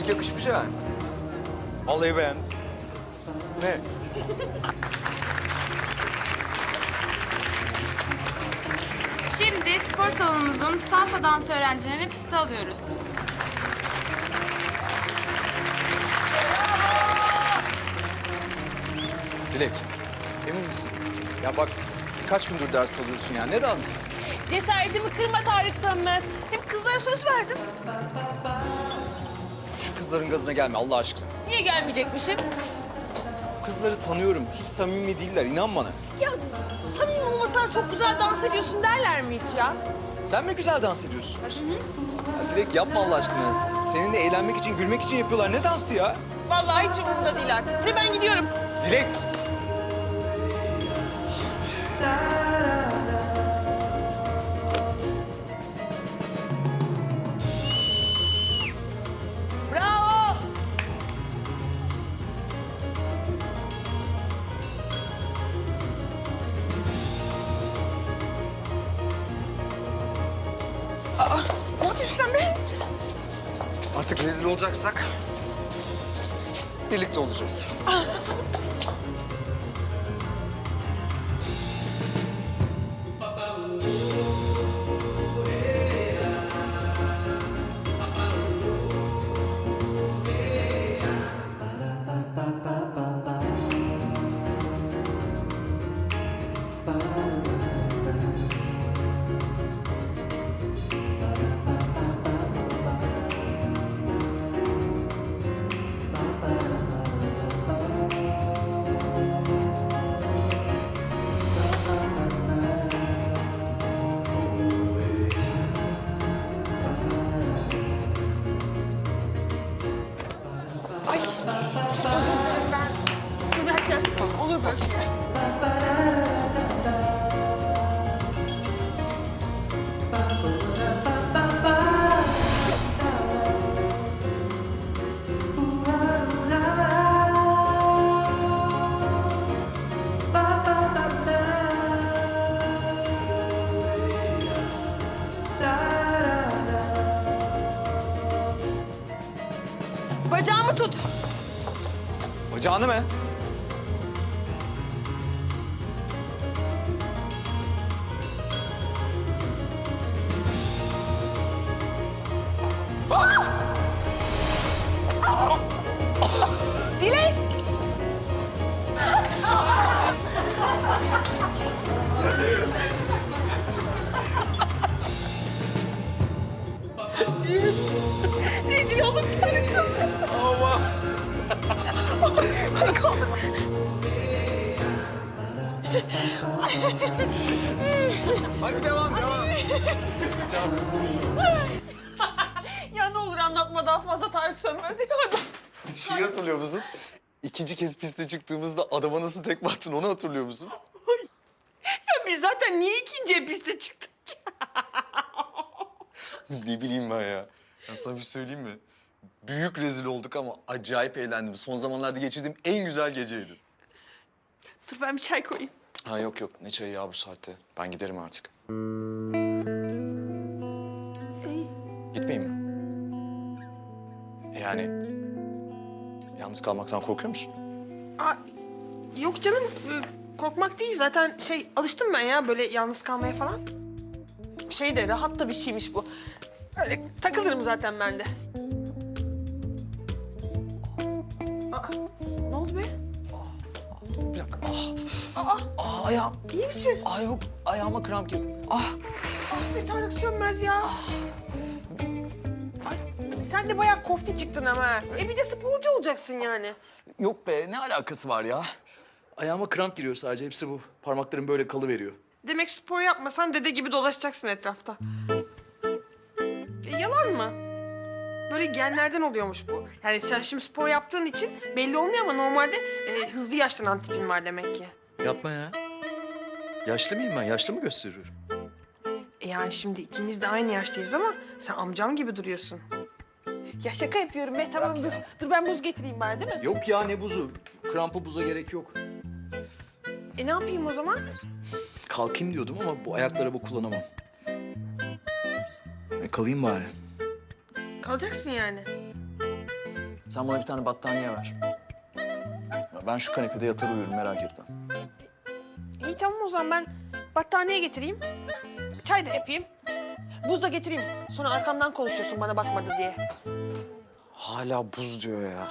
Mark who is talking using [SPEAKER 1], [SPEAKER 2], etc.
[SPEAKER 1] renk yakışmış ha. Vallahi beğendim. Ne?
[SPEAKER 2] Şimdi spor salonumuzun salsa dans öğrencilerini piste alıyoruz.
[SPEAKER 3] Dilek, emin misin? Ya bak kaç gündür ders alıyorsun ya. Ne dans?
[SPEAKER 4] Cesaretimi kırma Tarık Sönmez. Hem kızlara söz verdim.
[SPEAKER 3] Şu kızların gazına gelme Allah aşkına.
[SPEAKER 4] Niye gelmeyecekmişim?
[SPEAKER 3] Kızları tanıyorum. Hiç samimi değiller. inan bana.
[SPEAKER 4] Ya samimi olmasalar çok güzel dans ediyorsun derler mi hiç ya?
[SPEAKER 3] Sen mi güzel dans ediyorsun? Ya Dilek yapma Allah aşkına. Seninle eğlenmek için, gülmek için yapıyorlar. Ne dansı ya?
[SPEAKER 4] Vallahi hiç umurumda değil artık. Hadi ben gidiyorum.
[SPEAKER 3] Dilek!
[SPEAKER 4] Aa, ne yapıyorsun sen be?
[SPEAKER 3] Artık rezil olacaksak birlikte olacağız.
[SPEAKER 4] Olur böyle. Bacağımı tut.
[SPEAKER 3] Bacağını mı?
[SPEAKER 4] Dilek. Rezil olduk.
[SPEAKER 3] Hadi devam, devam.
[SPEAKER 4] Ya ne olur anlatma daha fazla Tarık Sönmez diyor.
[SPEAKER 3] Şeyi hatırlıyor musun? İkinci kez piste çıktığımızda adama nasıl tekme attın onu hatırlıyor musun?
[SPEAKER 4] Ya biz zaten niye ikinciye piste çıktık?
[SPEAKER 3] ne bileyim ben ya. Ben sana bir söyleyeyim mi? Büyük rezil olduk ama acayip eğlendim. Son zamanlarda geçirdiğim en güzel geceydi.
[SPEAKER 4] Dur ben bir çay koyayım.
[SPEAKER 3] Ha yok yok ne çayı ya bu saatte. Ben giderim artık. Gitmeyeyim mi? E Yani yalnız kalmaktan korkuyor musun?
[SPEAKER 4] Aa, yok canım ee, korkmak değil zaten şey alıştım ben ya böyle yalnız kalmaya falan. Şey de rahat da bir şeymiş bu. Öyle takılırım zaten ben de. Aa, ne oldu be?
[SPEAKER 3] Bir dakika. Ah,
[SPEAKER 4] Aa,
[SPEAKER 3] ah ayağım.
[SPEAKER 4] iyi misin?
[SPEAKER 3] Ah yok ayağıma kramp girdi. Ah.
[SPEAKER 4] Ah be Tarık Sönmez ya. Ay, sen de bayağı kofti çıktın ama. ha. E bir de sporcu olacaksın yani.
[SPEAKER 3] Yok be ne alakası var ya? Ayağıma kramp giriyor sadece hepsi bu. Parmaklarım böyle kalıveriyor.
[SPEAKER 4] Demek spor yapmasan dede gibi dolaşacaksın etrafta. E, yalan mı? Böyle genlerden oluyormuş bu. Yani sen şimdi spor yaptığın için belli olmuyor ama normalde e, hızlı yaşlanan tipin var demek ki.
[SPEAKER 3] Yapma ya. Yaşlı mıyım ben? Yaşlı mı gösteriyorum?
[SPEAKER 4] E yani şimdi ikimiz de aynı yaştayız ama sen amcam gibi duruyorsun. Ya şaka yapıyorum be tamam dur. Dur ben buz getireyim bari değil mi?
[SPEAKER 3] Yok ya ne buzu? Krampa buza gerek yok.
[SPEAKER 4] E ne yapayım o zaman?
[SPEAKER 3] Kalkayım diyordum ama bu ayaklara bu kullanamam. E, kalayım bari.
[SPEAKER 4] Kalacaksın yani.
[SPEAKER 3] Sen bana bir tane battaniye ver. Ya ben şu kanepede yatar uyurum merak etme.
[SPEAKER 4] İyi tamam o zaman ben battaniye getireyim. Çay da yapayım. Buz da getireyim. Sonra arkamdan konuşursun bana bakmadı diye.
[SPEAKER 3] Hala buz diyor ya.